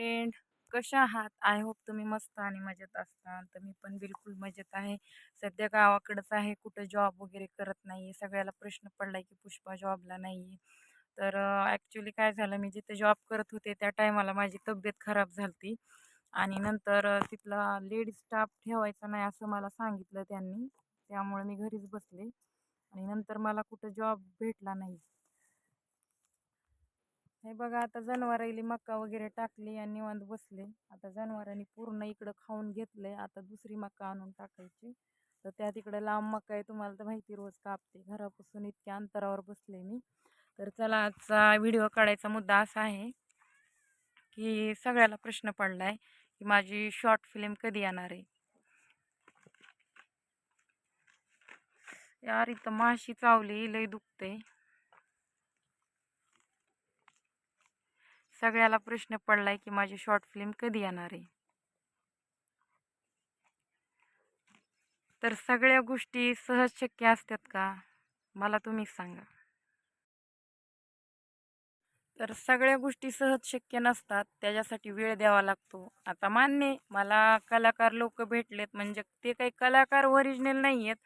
Friend कशा आहात? I hope तुम्ही मस्त आणि मजेत असता तर मी पण बिलकुल मजेत आहे. सध्या गावाकडंच आहे. कुठं जॉब वगैरे करत नाही आहे सगळ्याला प्रश्न पडलाय की पुष्पा जॉबला नाही आहे तर ॲक्च्युली काय झालं मी जिथे जॉब करत होते त्या टायमाला माझी तब्येत खराब झाली आणि नंतर तिथला लेडीज स्टाफ ठेवायचा नाही असं मला सांगितलं त्यांनी. त्यामुळे मी घरीच बसले. आणि नंतर मला कुठं जॉब भेटला नाही. हे बघा आता जनावरांनी मका वगैरे टाकली आणि निवांत बसले. आता जनावरांनी पूर्ण इकडं खाऊन घेतलंय. आता दुसरी मका आणून टाकायची. तर त्या तिकडे लांब मका आहे तुम्हाला तर माहिती रोज कापते. घरापासून इतक्या अंतरावर बसले मी. तर चला आजचा व्हिडिओ काढायचा मुद्दा असा आहे की सगळ्याला प्रश्न पडलाय की माझी शॉर्ट फिल्म कधी येणार आहे? यार इथं माशी चावली लय दुखते सगळ्याला प्रश्न पडलाय की माझी शॉर्ट फिल्म कधी येणार आहे? तर सगळ्या गोष्टी सहज शक्य असतात का? मला तुम्ही सांगा. तर सगळ्या गोष्टी सहज शक्य नसतात त्याच्यासाठी वेळ द्यावा लागतो. आता मान्य आहे, मला कलाकार लोक भेटलेत म्हणजे ते काही कलाकार ओरिजिनल नाही आहेत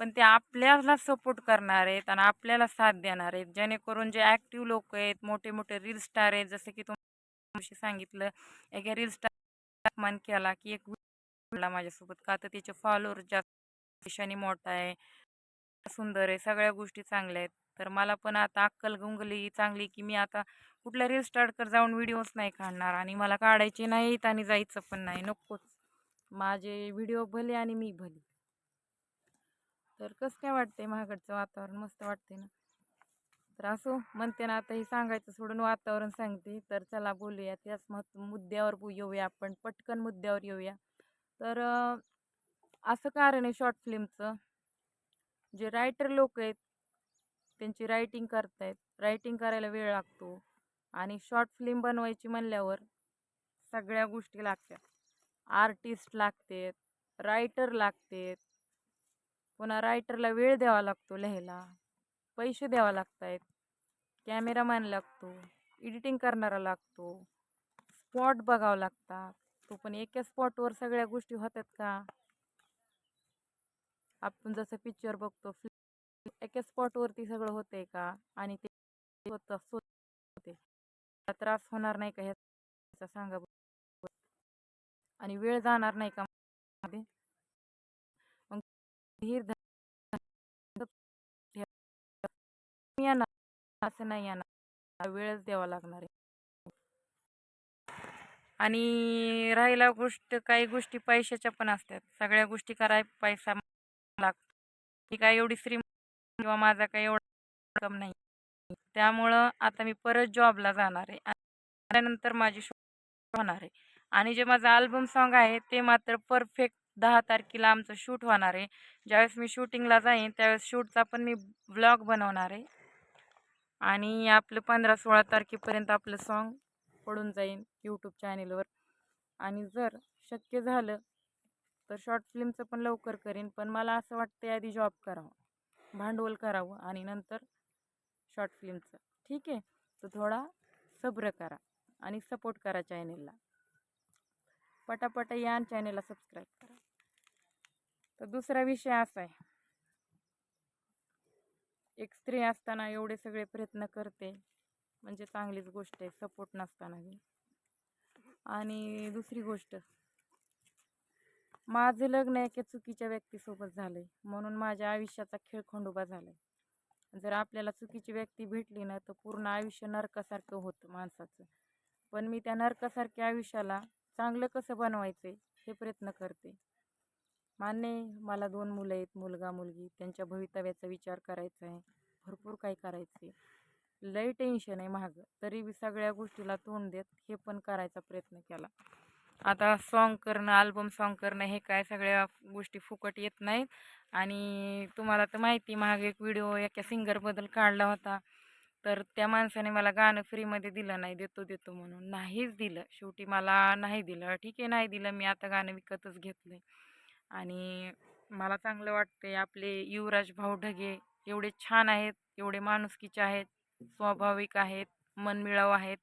पण ते आपल्याला सपोर्ट करणार आहेत आणि आपल्याला साथ देणार आहेत. जेणेकरून जे ॲक्टिव्ह लोक आहेत मोठे मोठे रील स्टार आहेत जसं की तुम्ही सांगितलं एका रील स्टार मन केला की एक माझ्यासोबत का तर त्याचे फॉलोअर जास्त मोठा आहे सुंदर आहे सगळ्या गोष्टी चांगल्या आहेत. तर मला पण आता अक्कल गुंगली चांगली की मी आता कुठल्या रील स्टार्टकर जाऊन व्हिडिओज नाही काढणार आणि मला काढायचे नाहीत आणि जायचं पण नाही. नकोच. माझे व्हिडिओ भले आणि मी भली. तर कसं काय वाटतंय महागडचं वातावरण? मस्त वाटते ना? तर असो म्हणते ना आता हे सांगायचं सोडून वातावरण सांगते. तर चला बोलूया त्याच महत्त्व मुद्द्यावर येऊया आपण. पटकन मुद्द्यावर येऊया. तर असं कारण आहे शॉर्ट फिल्मचं जे रायटर लोक आहेत त्यांची रायटिंग करतायत. रायटिंग करायला वेळ लागतो. आणि शॉर्ट फिल्म बनवायची म्हणल्यावर सगळ्या गोष्टी लागतात. आर्टिस्ट लागतात रायटर लागतात. पुन्हा रायटरला वेळ द्यावा लागतो लिहायला. पैसे द्यावा लागत आहेत कॅमेरामॅन लागतो. एडिटिंग करणारा लागतो. स्पॉट बघावं लागतात. तो पण एका स्पॉटवर सगळ्या गोष्टी होतात का? आपण जसं पिक्चर बघतो एका स्पॉटवरती सगळं होतंय का? आणि ते स्वतः होते त्रास होणार नाही का ह्याचा सांगा आणि वेळ जाणार नाही का मध्ये मग धीर धर- येणार असं नाही येणार वेळच द्यावा लागणार आहे आणि राहिला गोष्ट काही गोष्टी पैशाच्या पण असतात. सगळ्या गोष्टी कराय पैसा लागतो. मी काय एवढी श्री किंवा माझा काही एवढा कम नाही. त्यामुळं आता मी परत जॉबला जाणार आहे. आणि त्यानंतर माझी शो होणार आहे. आणि जे माझं अल्बम सॉन्ग आहे ते मात्र परफेक्ट दहा तारखेला आमचं शूट होणार आहे. ज्यावेळेस मी शूटिंगला जाईन त्यावेळेस शूटचा पण मी ब्लॉग बनवणार आहे. आणि आपलं पंधरा सोळा तारखेपर्यंत आपलं सॉन्ग पडून जाईन यूट्यूब चॅनेलवर आणि जर शक्य झालं तर शॉर्ट फिल्मचं पण लवकर करीन पण मला असं वाटतं आधी जॉब करावं. भांडवल करावं आणि नंतर शॉर्ट फिल्मचं ठीक आहे? तर थोडा सब्र करा आणि सपोर्ट करा चॅनेलला पटापटा या चॅनेलला सबस्क्राईब करा. तर दुसरा विषय असा आहे. एक स्त्री असताना एवढे सगळे प्रयत्न करते. म्हणजे चांगलीच गोष्ट आहे सपोर्ट नसताना आणि दुसरी गोष्ट माझं लग्न एका चुकीच्या व्यक्तीसोबत झालंय. म्हणून माझ्या आयुष्याचा खेळ खंडोबा झालाय. जर आपल्याला चुकीची व्यक्ती भेटली ना तर पूर्ण आयुष्य नरकासारखं होतं माणसाचं. पण मी त्या नरकासारख्या आयुष्याला चांगलं कसं बनवायचं हे प्रयत्न करते. मान्य आहे, मला दोन मुलं आहेत मुलगा मुलगी. त्यांच्या भवितव्याचा विचार करायचा आहे. भरपूर काही करायचं आहे लई टेन्शन आहे मागं. तरी बी सगळ्या गोष्टीला तोंड देत हे पण करायचा प्रयत्न केला. आता सॉन्ग करणं आल्बम सॉन्ग करणं हे काय सगळ्या गोष्टी फुकट येत नाहीत. आणि तुम्हाला तर माहिती मागे एक व्हिडिओ एका सिंगरबद्दल काढला होता. तर त्या माणसाने मला गाणं फ्रीमध्ये दिलं नाही देतो देतो म्हणून. नाहीच दिलं. शेवटी मला नाही दिलं. ठीक आहे नाही दिलं. मी आता गाणं विकतच घेतलं आहे आणि मला चांगलं वाटते आपले युवराज भाऊ ढगे एवढे छान आहेत एवढे माणुसकीचे आहेत स्वाभाविक आहेत मनमिळाऊ आहेत.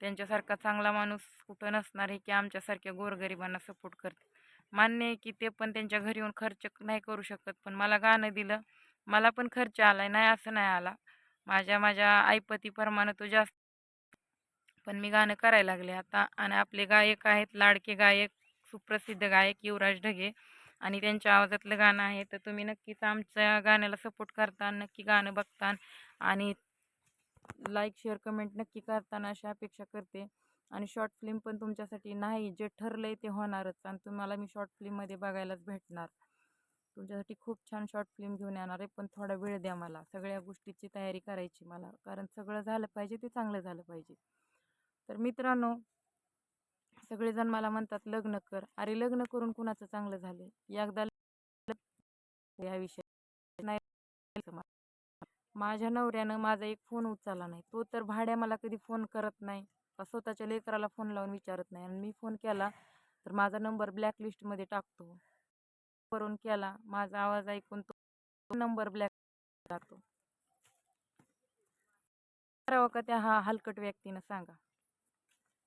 त्यांच्यासारखा चांगला माणूस कुठं नसणार आहे की आमच्यासारख्या गोरगरिबांना सपोर्ट करते मान्य आहे की ते पण त्यांच्या घरी येऊन खर्च नाही करू शकत पण मला गाणं दिलं. मला पण खर्च आला नाही असं नाही आला. माझ्या माझ्या आईपतीप्रमाणे तो जास्त पण मी गाणं करायला लागले. आता आणि आपले गायक आहेत लाडके गायक सुप्रसिद्ध गायक युवराज ढगे. आणि त्यांच्या आवाजातलं गाणं आहे तर तुम्ही नक्कीच आमच्या गाण्याला सपोर्ट करता नक्की गाणं बघता आणि लाईक शेअर कमेंट नक्की करताना अशी अपेक्षा करते. आणि शॉर्ट फिल्म पण तुमच्यासाठी नाही जे ठरलं आहे ते होणारच आणि तुम्हाला मी शॉर्ट फिल्ममध्ये बघायलाच भेटणार. तुमच्यासाठी खूप छान शॉर्ट फिल्म घेऊन येणार आहे पण थोडा वेळ द्या मला. सगळ्या गोष्टीची तयारी करायची मला. कारण सगळं झालं पाहिजे ते चांगलं झालं पाहिजे. तर मित्रांनो सगळेजण मला म्हणतात लग्न कर. अरे लग्न करून कुणाचं चांगलं झालं एकदा या विषय नाही माझ्या नवऱ्यानं माझा एक फोन उचलला नाही. तो तर भाड्या मला कधी फोन करत नाही. स्वतःच्या लेकराला फोन लावून विचारत नाही. आणि मी फोन केला तर माझा नंबर ब्लॅकलिस्टमध्ये टाकतो. करून केला माझा आवाज ऐकून तो नंबर ब्लॅक टाकतो करावं का त्या हा हलकट व्यक्तीनं सांगा?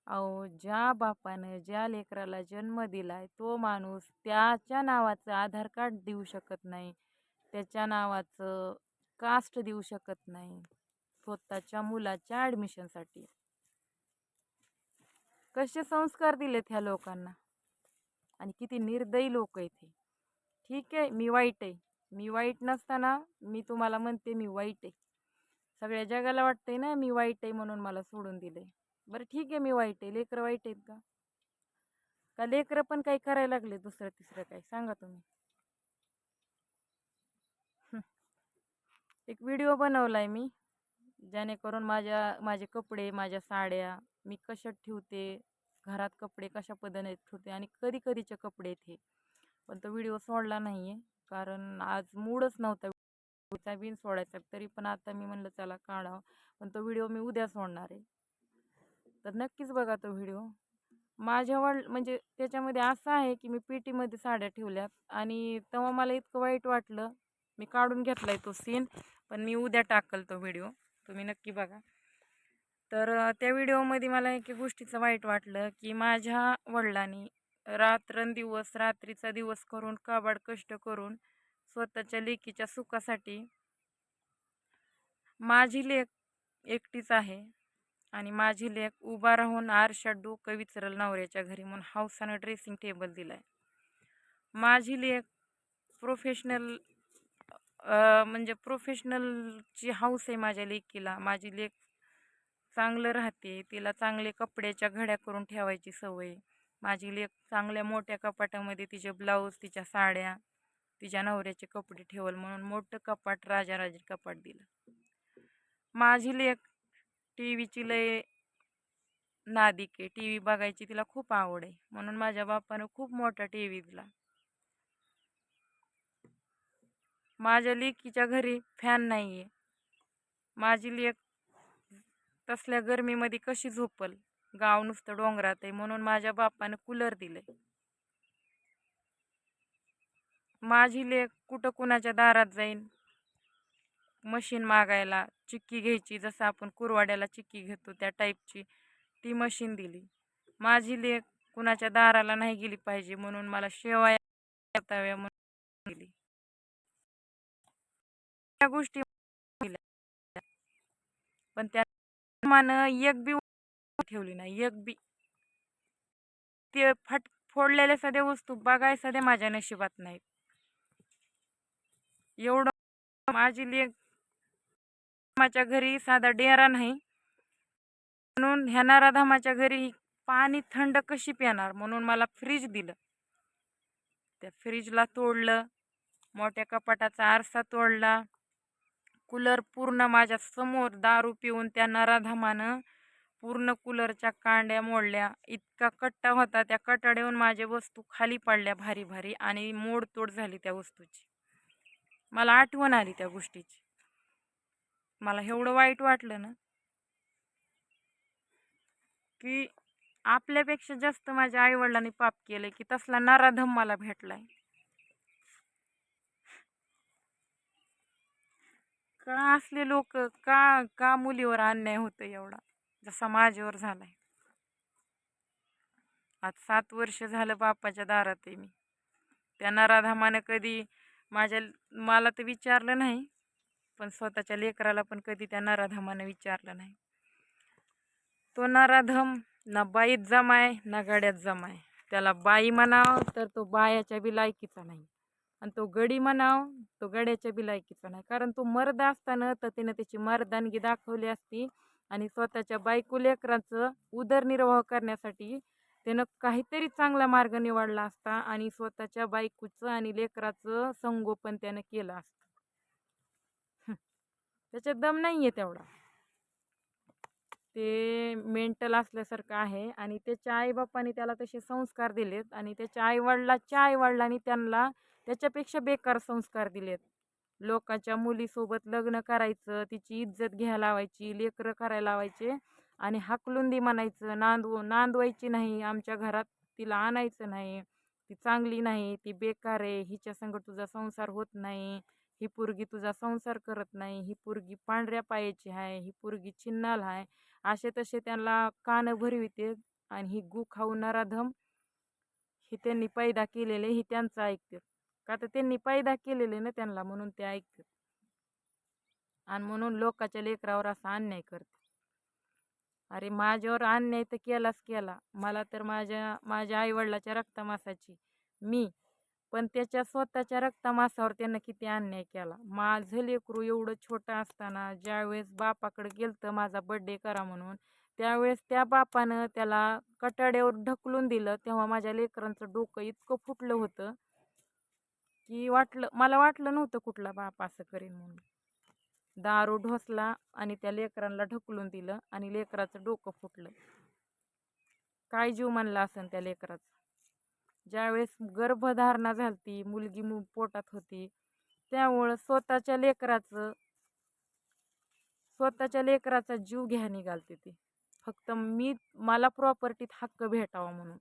अहो ज्या बापानं ज्या लेकराला जन्म दिला आहे तो माणूस त्याच्या नावाचं आधार कार्ड देऊ शकत नाही. त्याच्या नावाचं कास्ट देऊ शकत नाही. स्वतःच्या मुलाच्या ॲडमिशनसाठी. कसे संस्कार दिलेत ह्या लोकांना? आणि किती निर्दयी लोक आहेत हे. ठीक आहे मी वाईट आहे. मी वाईट नसताना मी तुम्हाला म्हणते मी वाईट आहे. सगळ्या जगाला वाटतंय ना मी वाईट आहे म्हणून मला सोडून दिले बरं ठीक आहे मी वाईट आहे. लेकरं वाईट आहेत का? का लेकरं पण काही करायला लागले दुसरं तिसरं काही? सांगा तुम्ही. एक व्हिडिओ बनवला आहे मी जेणेकरून माझ्या माझे कपडे माझ्या साड्या मी कशा ठेवते घरात कपडे कशा पद्धतीने ठेवते आणि कधी कधीचे कपडे आहेत हे. पण तो व्हिडिओ सोडला नाही आहे कारण आज मूडच नव्हता. बिन सोडायचा तरी पण आता मी म्हणलं चला काढावं. पण तो व्हिडिओ मी उद्या सोडणार आहे. तर नक्कीच बघा तो व्हिडिओ. माझ्या वड म्हणजे त्याच्यामध्ये असं आहे की मी पेटीमध्ये साड्या ठेवल्यात आणि तेव्हा मला इतकं वाईट वाटलं मी काढून घेतला आहे तो सीन पण मी उद्या टाकल तो व्हिडिओ. तुम्ही नक्की बघा. तर त्या व्हिडिओमध्ये मला एक गोष्टीचं वाईट वाटलं की माझ्या वडिलांनी रात्रंदिवस रात्रीचा दिवस करून काबाड कष्ट करून स्वतःच्या लेकीच्या सुखासाठी माझी लेख एकटीच आहे. आणि माझी लेख उभा राहून आरशात डोकं विचरल नवऱ्याच्या घरी म्हणून हावसानं ड्रेसिंग टेबल दिलाय. माझी लेख प्रोफेशनल म्हणजे प्रोफेशनलची हाऊस आहे माझ्या लेकीला माझी लेख चांगलं राहते तिला चांगले कपड्याच्या घड्या करून ठेवायची सवय. माझी लेख चांगल्या मोठ्या कपाटामध्ये तिचे ब्लाऊज तिच्या साड्या तिच्या नवऱ्याचे कपडे ठेवल म्हणून मोठं कपाट राजाराजी कपाट दिलं. माझी लेख टी व्हीची लय नादिक आहे. टी व्ही बघायची तिला खूप आवड आहे. म्हणून माझ्या बापानं खूप मोठा टी व्ही दिला. माझ्या लेकीच्या घरी फॅन नाही आहे माझी लेक तसल्या गरमीमध्ये कशी झोपल? गाव नुसतं डोंगरात आहे. म्हणून माझ्या बापानं कूलर दिले माझी लेक कुठं कुणाच्या दारात जाईन? मशीन मागायला चिक्की घ्यायची जसं आपण कुरवाड्याला चिक्की घेतो त्या टाईपची ती मशीन दिली. माझी लेक कुणाच्या दाराला नाही गेली पाहिजे म्हणून मला शेवाया म्हणून दिली. त्या गोष्टी पण त्या मानं एक बी ठेवली नाही एक बी. ते फट फोडलेल्या सध्या वस्तू बघाय सध्या माझ्या नशिबात नाहीत. एवढं माझी लेख माझ्या घरी साधा डेरा नाही. म्हणून ह्या नाराधामाच्या घरी पाणी थंड कशी पिणार? म्हणून मला फ्रीज दिलं. त्या फ्रीजला तोडलं. मोठ्या कपाटाचा आरसा तोडला. कूलर पूर्ण माझ्यासमोर दारू पिऊन त्या नराधामानं पूर्ण कूलरच्या कांड्या मोडल्या. इतका कट्टा होता त्या कटाड्याहून माझ्या वस्तू खाली पडल्या भारी भारी आणि मोडतोड झाली त्या वस्तूची. मला आठवण आली त्या गोष्टीची. मला एवढं वाईट वाटलं ना की आपल्यापेक्षा जास्त माझ्या आईवडिलांनी पाप केलं की तसला नराधम मला भेटलाय. का असले लोक का का मुलीवर अन्याय होतो एवढा जसा माझ्यावर झालाय? आज सात वर्ष झालं बापाच्या दारात आहे मी. त्या नराधामानं कधी माझ्या मला तर विचारलं नाही पण स्वतःच्या लेकराला पण कधी त्या नराधमानं विचारलं नाही. तो नराधम ना बाईत जमाय ना गड्यात जमाय. त्याला बाई म्हणाव तर तो बायाच्या बी लायकीचा नाही. आणि तो गडी म्हणाव तो गड्याच्या बी लायकीचा नाही. कारण तो मर्द असताना तर त्यानं त्याची मर्दानगी दाखवली असती. आणि स्वतःच्या बायको लेकरांचं उदरनिर्वाह करण्यासाठी त्यानं काहीतरी चांगला मार्ग निवडला असता. आणि स्वतःच्या बायकोचं आणि लेकराचं संगोपन त्यानं केलं असतं. त्याच्यात दम नाही आहे तेवढा. ते मेंटल असल्यासारखं आहे आणि त्याच्या आईबापाने त्याला तसे संस्कार दिलेत आणि त्याच्या आईवडिलाच्या आईवडिलांनी त्यांना त्याच्यापेक्षा बेकार संस्कार दिलेत. लोकांच्या मुलीसोबत लग्न करायचं तिची इज्जत घ्यायला लावायची लेकरं करायला लावायचे आणि हाकलुंदी म्हणायचं नांदवू नांदवायची नाही आमच्या घरात तिला आणायचं नाही ती चांगली नाही ती बेकार आहे हिच्यासंग तुझा संसार होत नाही. ही पोरगी तुझा संसार करत नाही ही पोरगी पांढऱ्या पायाची आहे ही पोरगी चिन्नाल आहे. असे तसे त्यांना कानं भरविते आणि ही गु खाऊ नराधम हे त्यांनी पैदा केलेले हे त्यांचं ऐकतात का तर त्यांनी पैदा केलेले ना त्यांना म्हणून ते ऐकतात आणि म्हणून लोकाच्या लेकरावर असा अन्याय करते अरे माझ्यावर अन्याय तर केलाच केला. मला तर माझ्या माझ्या आईवडिलाच्या रक्तमासाची मी पण त्याच्या स्वतःच्या रक्तमासावर त्यानं किती अन्याय केला. माझं लेकरू एवढं छोटं असताना ज्यावेळेस बापाकडे गेलतं माझा बड्डे करा म्हणून त्यावेळेस त्या बापानं त्याला कटाड्यावर ढकलून दिलं. तेव्हा माझ्या लेकरांचं डोकं इतकं फुटलं होतं की वाटलं मला वाटलं नव्हतं कुठला बाप असं करेन म्हणून. दारू ढोसला आणि त्या लेकरांना ढकलून दिलं आणि लेकराचं डोकं फुटलं. काय जीव म्हणला असेल त्या लेकराचं? ज्यावेळेस गर्भधारणा झालती मुलगी मु पोटात होती त्यामुळं स्वतःच्या लेकराचं स्वतःच्या लेकराचा जीव घ्या निघालते ती. फक्त मी मला प्रॉपर्टीत हक्क भेटावा म्हणून.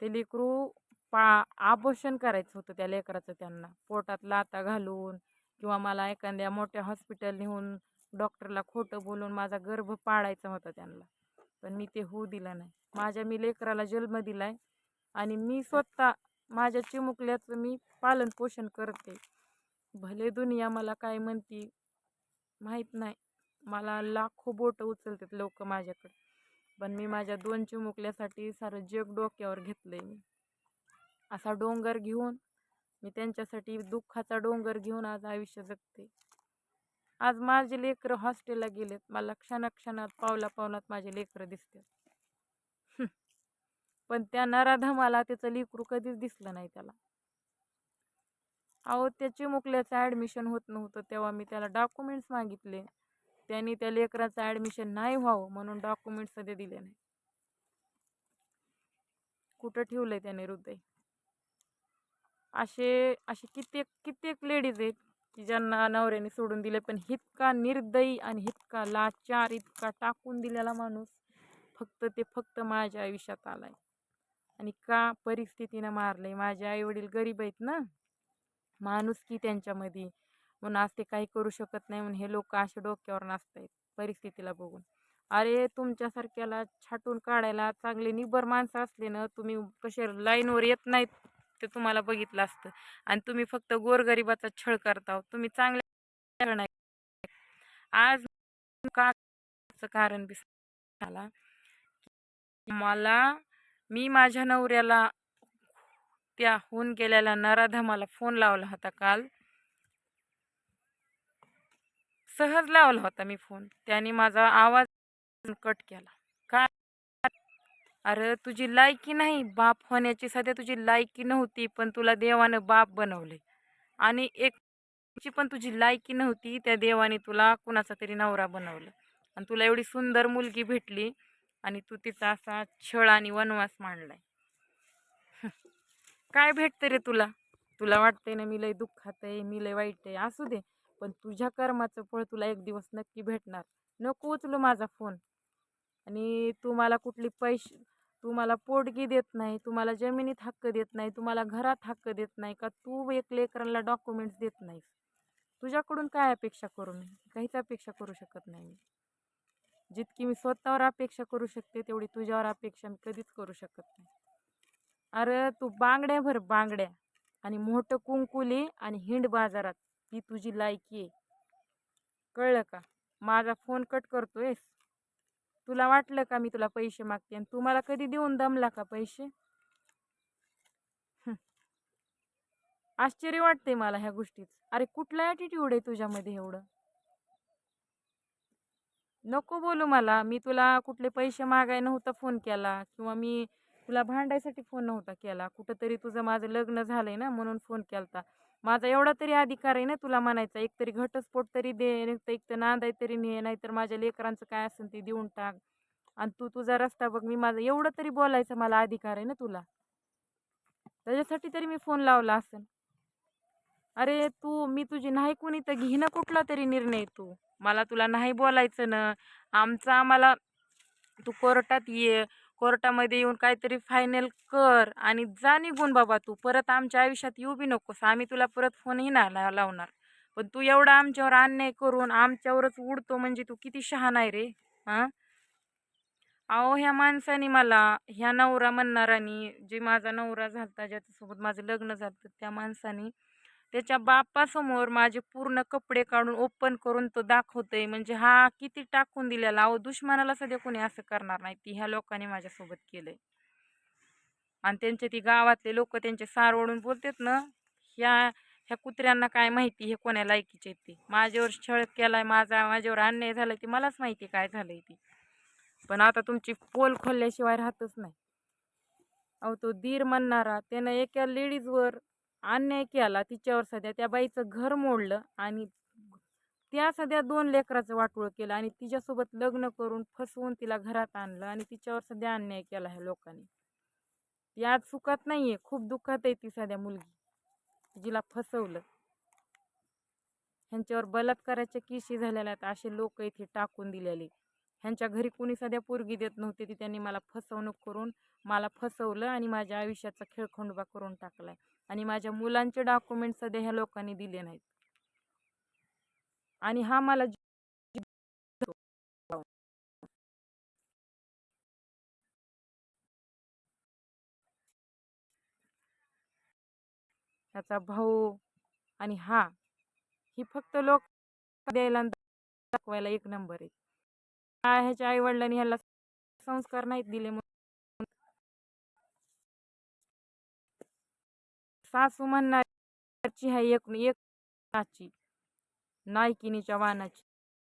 ते लेकरू पा आभूषण करायचं होतं त्या लेकराचं त्यांना. पोटात लाता घालून किंवा मला एखाद्या मोठ्या हॉस्पिटल नेऊन डॉक्टरला खोटं बोलून माझा गर्भ पाडायचा होता त्यांना. पण मी ते होऊ दिलं नाही. माझ्या मी लेकराला जन्म दिला आहे आणि मी स्वतः माझ्या चिमुकल्याचं मी पालन पोषण करते. भले दुनिया मला काय म्हणती माहीत नाही. मला लाखो बोटं उचलतात लोक माझ्याकडे. पण मी माझ्या दोन चिमुकल्यासाठी सारं जग डोक्यावर घेतलं आहे मी. असा डोंगर घेऊन मी त्यांच्यासाठी दुःखाचा डोंगर घेऊन आज आयुष्य जगते. आज माझे लेकरं हॉस्टेलला गेलेत. मला क्षणाक्षणात पावला पावलात माझे लेकरं दिसतात. पण त्या नराधमाला त्याचं लेकरू कधीच दिसलं नाही त्याला. अहो त्या चिमुकल्याचं ॲडमिशन होत नव्हतं तेव्हा मी त्याला डॉक्युमेंट्स मागितले. त्यांनी त्या लेकराचं ॲडमिशन नाही व्हावं म्हणून डॉक्युमेंट्स सध्या दिले नाही कुठं ठेवलंय त्याने हृदय? असे असे कित्येक कित्येक लेडीज आहेत. की ज्यांना नवऱ्याने सोडून दिले पण इतका निर्दयी आणि इतका लाचार इतका टाकून दिलेला माणूस फक्त ते फक्त माझ्या आयुष्यात आलाय. आणि का परिस्थितीनं मारलंय? माझे आई वडील गरीब आहेत ना? माणूस की त्यांच्यामध्ये? म्हणून आज ते काही करू शकत नाही म्हणून हे लोक असे डोक्यावर नसतायत परिस्थितीला बघून. अरे तुमच्यासारख्याला छाटून काढायला चांगले निबर माणसं असले ना तुम्ही कसे लाईनवर येत नाहीत? ते तुम्हाला बघितलं असतं. आणि तुम्ही फक्त गोरगरिबाचा छळ करता तुम्ही चांगल्या नाही आज का कारण झाला मला मी माझ्या नवऱ्याला त्या होऊन गेलेल्या नराधमाला फोन लावला होता काल. सहज लावला होता मी फोन. त्याने माझा आवाज कट केला. अरे तुझी लायकी नाही बाप होण्याची सध्या तुझी लायकी नव्हती पण तुला देवानं बाप बनवले. आणि एक ची पण तुझी लायकी नव्हती त्या देवाने तुला कुणाचा तरी नवरा बनवलं. आणि तुला एवढी सुंदर मुलगी भेटली आणि तू तिचा असा छळ आणि वनवास मांडलाय. काय भेटतं रे तुला? तुला वाटतंय ना मी लय दुःखात आहे मी लय वाईट आहे असू दे. पण तुझ्या कर्माचं फळ तुला एक दिवस नक्की भेटणार. नको उचलू माझा फोन. आणि तू मला कुठली पैसे तुम्हाला पोटगी देत नाही तुम्हाला जमिनीत हक्क देत नाही तुम्हाला घरात हक्क देत नाही का? तू एक लेकरांना डॉक्युमेंट्स देत नाहीस. तुझ्याकडून काय अपेक्षा करू मी? काहीच अपेक्षा करू शकत नाही मी. जितकी मी स्वतःवर अपेक्षा करू शकते तेवढी तुझ्यावर अपेक्षा मी कधीच करू शकत नाही. अरे तू बांगड्या भर बांगड्या आणि मोठं कुंकुले आणि हिंड बाजारात ती तुझी लायकी आहे. कळलं का? माझा फोन कट करतोयस? तुला वाटलं का मी तुला पैसे मागते आणि तू मला कधी देऊन दमला का पैसे? आश्चर्य वाटते मला ह्या गोष्टीत. अरे कुठला ॲटिट्यूड आहे तुझ्यामध्ये एवढं? नको बोलू मला. मी तुला कुठले पैसे मागाय नव्हता फोन केला किंवा मी तुला भांडायसाठी फोन नव्हता केला. कुठंतरी तुझं माझं लग्न झालंय ना म्हणून फोन केलता. माझा एवढा तरी अधिकार आहे ना तुला म्हणायचा एक तरी घटस्फोट तरी दे नाही तर एक तर नांदाय तरी ने नाहीतर माझ्या लेकरांचं काय असेल ते देऊन टाक. आणि तू तुझा रस्ता बघ मी माझं एवढं तरी बोलायचं मला अधिकार आहे ना तुला. त्याच्यासाठी तरी मी फोन लावला असेल. अरे तू मी तुझी नाही कोणी तर घेणं कुठला तरी निर्णय तू. मला तुला नाही बोलायचं ना. आमचा आम्हाला तू कोर्टात ये. कोर्टामध्ये येऊन काहीतरी फायनल कर आणि जा निघून बाबा तू. परत आमच्या आयुष्यात येऊ बी नकोस. आम्ही तुला परत फोनही ना ला- लावणार. पण तू एवढा आमच्यावर अन्याय करून आमच्यावरच उडतो म्हणजे तू किती शहाण आहे रे हां? अहो ह्या माणसाने मला ह्या नवरा म्हणणारानी जे माझा नवरा झालता ज्याच्यासोबत माझं लग्न झालं त्या माणसाने त्याच्या बापासमोर माझे पूर्ण कपडे काढून ओपन करून तो दाखवतोय. म्हणजे हा किती टाकून दिलेला? अहो दुश्मनाला सध्या कोणी असं करणार नाही. ती ह्या लोकांनी माझ्यासोबत केलंय. आणि त्यांचे ती गावातले लोक त्यांचे सार ओढून बोलतात ना ह्या ह्या कुत्र्यांना काय माहिती? हे कोण्या लायकीचे ते? माझ्यावर छळ केलाय माझा माझ्यावर अन्याय झालाय ते मलाच माहिती काय झालंय ती. पण आता तुमची पोल खोलल्याशिवाय राहतच नाही. अहो तो दीर म्हणणारा त्यानं एका लेडीजवर अन्याय केला तिच्यावर सध्या त्या बाईचं घर मोडलं आणि त्या सध्या दोन लेकराचं वाटोळ केलं आणि तिच्यासोबत लग्न करून फसवून तिला घरात आणलं आणि तिच्यावर सध्या अन्याय केला ह्या लोकांनी. ती आज सुखात नाही आहे खूप दुःखात आहे ती सध्या मुलगी. जिला फसवलं. ह्यांच्यावर बलात्काराच्या किशी झालेल्या आहेत असे लोक इथे टाकून दिलेले. ह्यांच्या घरी कुणी सध्या पोरगी देत नव्हते ती त्यांनी मला फसवणूक करून मला फसवलं आणि माझ्या आयुष्याचा खेळखंडोबा करून टाकलाय. आणि माझ्या मुलांचे डॉक्युमेंट सध्या ह्या लोकांनी दिले नाहीत. आणि हा मला ह्याचा भाऊ आणि हा ही फक्त लोक द्यायला दाखवायला एक नंबर आहे. ह्याच्या आई वडिलांनी ह्याला संस्कार नाहीत दिले सासू म्हणणारची आहे एक एक नाची. नायकिनीच्या वाहनाची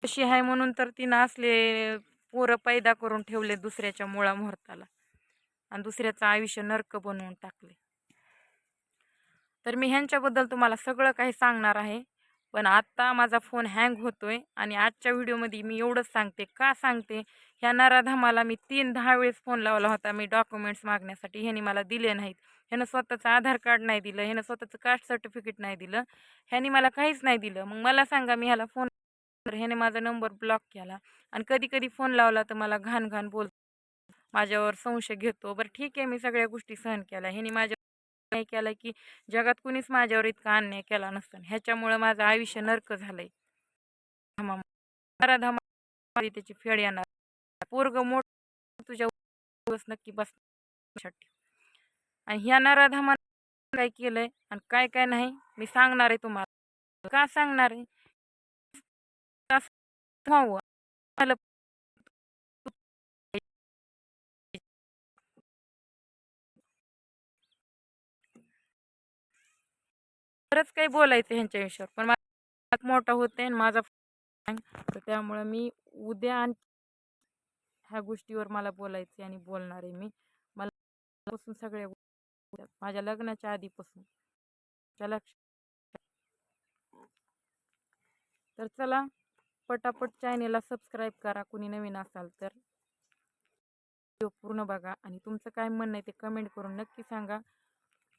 तशी आहे म्हणून तर तिनं असले पोरं पैदा करून ठेवले दुसऱ्याच्या मुळा मुहूर्ताला. आणि दुसऱ्याचं आयुष्य नरक बनवून टाकले. तर मी ह्यांच्याबद्दल तुम्हाला सगळं काही सांगणार आहे. पण आत्ता माझा फोन हँग होतोय आणि आजच्या व्हिडिओमध्ये मी एवढंच सांगते. का सांगते? ह्या नराधामाला मी तीन दहा वेळेस फोन लावला होता. मी डॉक्युमेंट्स मागण्यासाठी. ह्यानी मला दिले नाहीत. ह्यानं स्वतःचं आधार कार्ड नाही दिलं ह्यानं स्वतःचं कास्ट सर्टिफिकेट नाही दिलं ह्याने मला काहीच नाही दिलं. मग मला सांगा मी ह्याला फोन ह्याने माझा नंबर ब्लॉक केला आणि कधी कधी फोन लावला तर मला घाण घाण बोल माझ्यावर संशय घेतो. बरं ठीक आहे मी सगळ्या गोष्टी सहन केल्या. ह्याने माझ्या नाही केला की जगात कुणीच माझ्यावर इतका अन्याय केला नसतं ह्याच्यामुळं माझं आयुष्य नर्क झालंय. धमा धमा त्याची फेड येणार. पोरग मोठ तुझ्या दिवस नक्की ठेव आणि ह्या नराधामा काय केलंय आणि काय काय नाही मी सांगणार आहे तुम्हाला. का सांगणार आहे? खरंच काही बोलायचं ह्यांच्या विषयावर पण माझा मोठा होते आणि माझा तर त्यामुळं मी उद्या आणि ह्या गोष्टीवर मला बोलायचे आणि बोलणार आहे मी. मला सगळ्या माझ्या लग्नाच्या आधीपासून. त्या लक्षात तर चला पटापट चॅनेलला सबस्क्राईब करा कुणी नवीन असाल तर. व्हिडिओ पूर्ण बघा आणि तुमचं काय म्हणणं आहे ते कमेंट करून नक्की सांगा.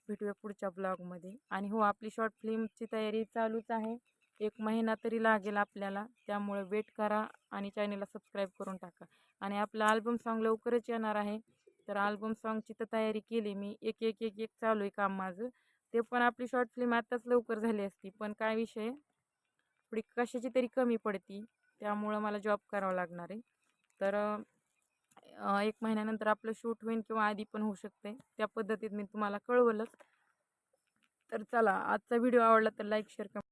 भेटूया पुढच्या ब्लॉगमध्ये आणि हो आपली शॉर्ट फिल्मची तयारी चालूच आहे. एक महिना तरी लागेल आपल्याला त्यामुळे वेट करा आणि चॅनेलला सबस्क्राईब करून टाका. आणि आपला अल्बम सॉन्ग लवकरच येणार आहे. तर आल्बम सॉन्गची तर तयारी केली मी. एक एक एक एक चालू आहे काम माझं. ते पण आपली शॉर्ट फिल्म आत्ताच लवकर झाली असती. पण काय विषय? थोडी कशाची तरी कमी पडती. त्यामुळं मला जॉब करावं लागणार आहे. तर एक महिन्यानंतर आपलं शूट होईल किंवा आधी पण होऊ शकते त्या पद्धतीत मी तुम्हाला कळवलंच. तर चला आजचा व्हिडिओ आवडला तर लाईक शेअर कमेंट